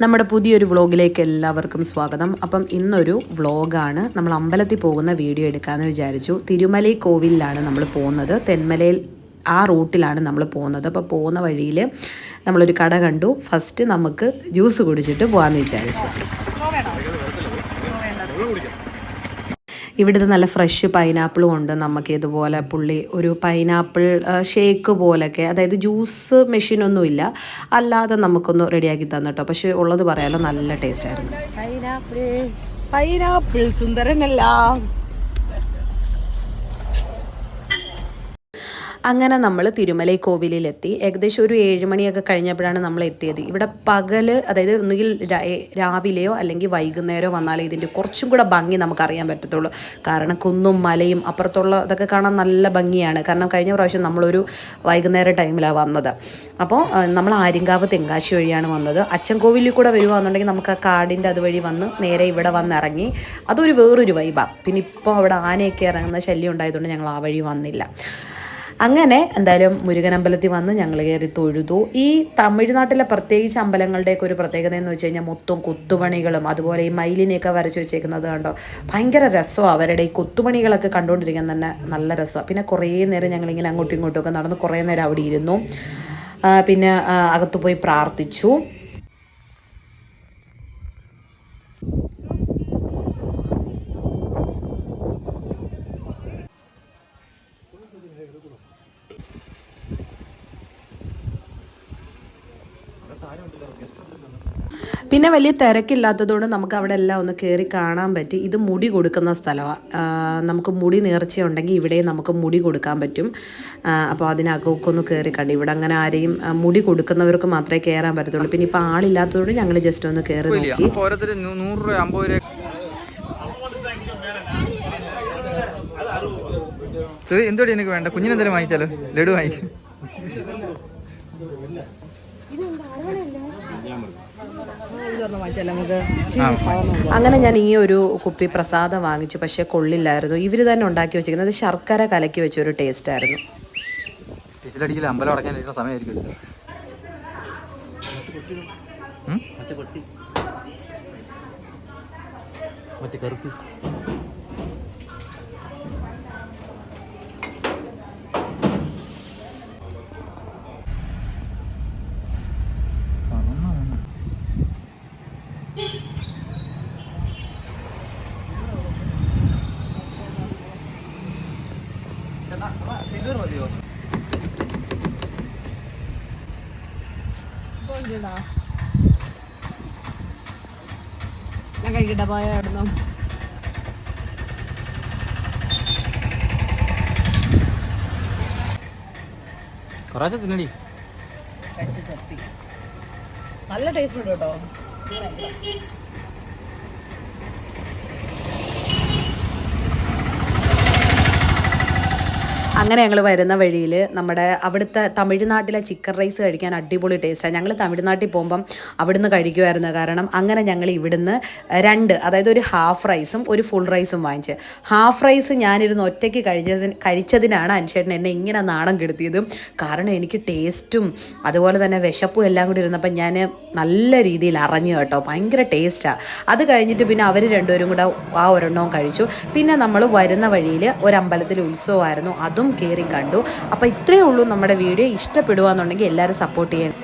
നമ്മുടെ പുതിയൊരു വ്ളോഗിലേക്ക് എല്ലാവർക്കും സ്വാഗതം. അപ്പം ഇന്നൊരു വ്ളോഗാണ്. നമ്മൾ അമ്പലത്തിൽ പോകുന്ന വീഡിയോ എടുക്കാമെന്ന് വിചാരിച്ചു. തിരുമലൈ കോവിലിലാണ് നമ്മൾ പോകുന്നത്. തെന്മലയിൽ ആ റൂട്ടിലാണ് നമ്മൾ പോകുന്നത്. അപ്പോൾ പോകുന്ന വഴിയിൽ നമ്മളൊരു കട കണ്ടു. ഫസ്റ്റ് നമുക്ക് ജ്യൂസ് കുടിച്ചിട്ട് പോകാമെന്ന് വിചാരിച്ചു. ഇവിടുത്തെ നല്ല ഫ്രഷ് പൈനാപ്പിളും ഉണ്ട്. നമുക്ക് ഇതുപോലെ പുള്ളി ഒരു പൈനാപ്പിൾ ഷേക്ക് പോലൊക്കെ അതായത് ജ്യൂസ് മെഷീനൊന്നുമില്ല അല്ലാതെ നമുക്കൊന്ന് റെഡിയാക്കി തന്നിട്ടോ പക്ഷേ ഉള്ളത് പറയാലോ നല്ല ടേസ്റ്റ് ആയിരുന്നു. പൈനാപ്പിൾ പൈനാപ്പിൾ സുന്ദരനല്ല. അങ്ങനെ നമ്മൾ തിരുമലൈ കോവിലിലെത്തി. ഏകദേശം ഒരു ഏഴ് മണിയൊക്കെ കഴിഞ്ഞപ്പോഴാണ് നമ്മൾ എത്തിയത്. ഇവിടെ പകൽ അതായത് ഒന്നുകിൽ രാവിലെയോ അല്ലെങ്കിൽ വൈകുന്നേരമോ വന്നാലേ ഇതിന്റെ കുറച്ചും കൂടെ ഭംഗി നമുക്കറിയാൻ പറ്റത്തുള്ളൂ. കാരണം കുന്നും മലയും അപ്പുറത്തുള്ള ഇതൊക്കെ കാണാൻ നല്ല ഭംഗിയാണ്. കാരണം കഴിഞ്ഞ പ്രാവശ്യം നമ്മളൊരു വൈകുന്നേരം ടൈമിലാണ് വന്നത്. അപ്പോൾ നമ്മൾ ആര്യങ്കാവ് തെങ്കാശി വഴിയാണ് വന്നത്. അച്ഛൻ കോവിലിൽ കൂടെ വരുവാണെന്നുണ്ടെങ്കിൽ നമുക്ക് ആ കാടിന്റെ അതുവഴി വന്ന് നേരെ ഇവിടെ വന്നിറങ്ങി. അതൊരു വേറൊരു വൈബാണ് പിന്നെ ഇപ്പോൾ അവിടെ ആനയൊക്കെ ഇറങ്ങുന്ന ശല്യം ഉണ്ടായതുകൊണ്ട് ഞങ്ങൾ ആ വഴി വന്നില്ല. അങ്ങനെ എന്തായാലും മുരുകൻ അമ്പലത്തിൽ വന്ന് ഞങ്ങൾ കയറി തൊഴുതു. ഈ തമിഴ്നാട്ടിലെ പ്രത്യേകിച്ച് അമ്പലങ്ങളുടെയൊക്കെ ഒരു പ്രത്യേകത എന്ന് വെച്ച് കഴിഞ്ഞാൽ മൊത്തം കൊത്തുപണികളും അതുപോലെ ഈ മയിലിനെയൊക്കെ വരച്ച് വെച്ചേക്കുന്നത് കണ്ടോ? ഭയങ്കര രസമാണ് അവരുടെ ഈ കൊത്തുപണികളൊക്കെ കണ്ടുകൊണ്ടിരിക്കാൻ തന്നെ നല്ല രസമാണ് പിന്നെ കുറേ നേരം ഞങ്ങളിങ്ങനെ അങ്ങോട്ടും ഇങ്ങോട്ടും ഒക്കെ നടന്ന് കുറേ നേരം അവിടെ ഇരുന്നു. പിന്നെ അകത്ത് പോയി പ്രാർത്ഥിച്ചു. പിന്നെ വലിയ തിരക്കില്ലാത്തതുകൊണ്ട് നമുക്ക് അവിടെ എല്ലാം ഒന്ന് കയറി കാണാൻ പറ്റി. ഇത് മുടി കൊടുക്കുന്ന സ്ഥലമാണ് നമുക്ക് മുടി നേർച്ചയുണ്ടെങ്കിൽ ഇവിടെ നമുക്ക് മുടി കൊടുക്കാൻ പറ്റും. അപ്പോൾ അതിനകമൊക്കെ ഒന്ന് കയറി കണ്ടു. ഇവിടെ അങ്ങനെ ആരെയും മുടി കൊടുക്കുന്നവർക്ക് മാത്രമേ കയറാൻ പറ്റത്തുള്ളൂ. പിന്നെ ഇപ്പോൾ ആളില്ലാത്തതുകൊണ്ട് ഞങ്ങൾ ജസ്റ്റ് ഒന്ന് കയറി നോക്കി. നൂറ് രൂപ അമ്പത് രൂപ. എന്തോടി എനിക്ക് വേണ്ട കുഞ്ഞിനെന്തെങ്കിലും വാങ്ങിച്ചാലോ? ലഡു വാങ്ങിക്കും. അങ്ങനെ ഞാൻ ഈ ഒരു കുപ്പി പ്രസാദം വാങ്ങിച്ചു പക്ഷെ കൊള്ളില്ലായിരുന്നു. ഇവർ തന്നെ ഉണ്ടാക്കി വെച്ചിരിക്കുന്നത്. ശർക്കര കലക്കി വെച്ച ഒരു ടേസ്റ്റ് ആയിരുന്നു. അമ്പലം സമയമായിരിക്കും ഉം? ഞാൻ കഴിക്കട്ടെ പോയ അവിടുന്ന്? കുറേശ്ശെ തിന്നടി. കഴിച്ച് നല്ല ടേസ്റ്റ് ഉണ്ട് കേട്ടോ. അങ്ങനെ ഞങ്ങൾ വരുന്ന വഴിയിൽ നമ്മുടെ അവിടുത്തെ തമിഴ്നാട്ടിലെ ചിക്കൻ റൈസ് കഴിക്കാൻ അടിപൊളി ടേസ്റ്റാണ് ഞങ്ങൾ തമിഴ്നാട്ടിൽ പോകുമ്പം അവിടുന്ന് കഴിക്കുമായിരുന്നു കാരണം അങ്ങനെ ഞങ്ങൾ ഇവിടുന്ന് രണ്ട് അതായത് ഒരു ഹാഫ് റൈസും ഒരു ഫുൾ റൈസും വാങ്ങിച്ച്. ഹാഫ് റൈസ് ഞാനിരുന്ന് ഒറ്റയ്ക്ക് കഴിച്ചതിന് കഴിച്ചതിനാണ് അനുശേഷൻ എന്നെ ഇങ്ങനെ നാണം കെടുത്തിയത്. കാരണം എനിക്ക് ടേസ്റ്റും അതുപോലെ തന്നെ വിശപ്പും എല്ലാം കൂടി ഇരുന്നപ്പം ഞാൻ നല്ല രീതിയിൽ അറിഞ്ഞു കേട്ടോ. ഭയങ്കര ടേസ്റ്റാണ് അത് കഴിഞ്ഞിട്ട് പിന്നെ അവർ രണ്ടുപേരും കൂടെ ആ ഒരെണ്ണവും കഴിച്ചു. പിന്നെ നമ്മൾ വരുന്ന വഴിയിൽ ഒരു ഉത്സവമായിരുന്നു. അതും കയറി കണ്ടു. അപ്പോൾ ഇത്രയേ ഉള്ളൂ നമ്മുടെ വീഡിയോ. ഇഷ്ടപ്പെടുക എന്നുണ്ടെങ്കിൽ എല്ലാവരും സപ്പോർട്ട് ചെയ്യണം.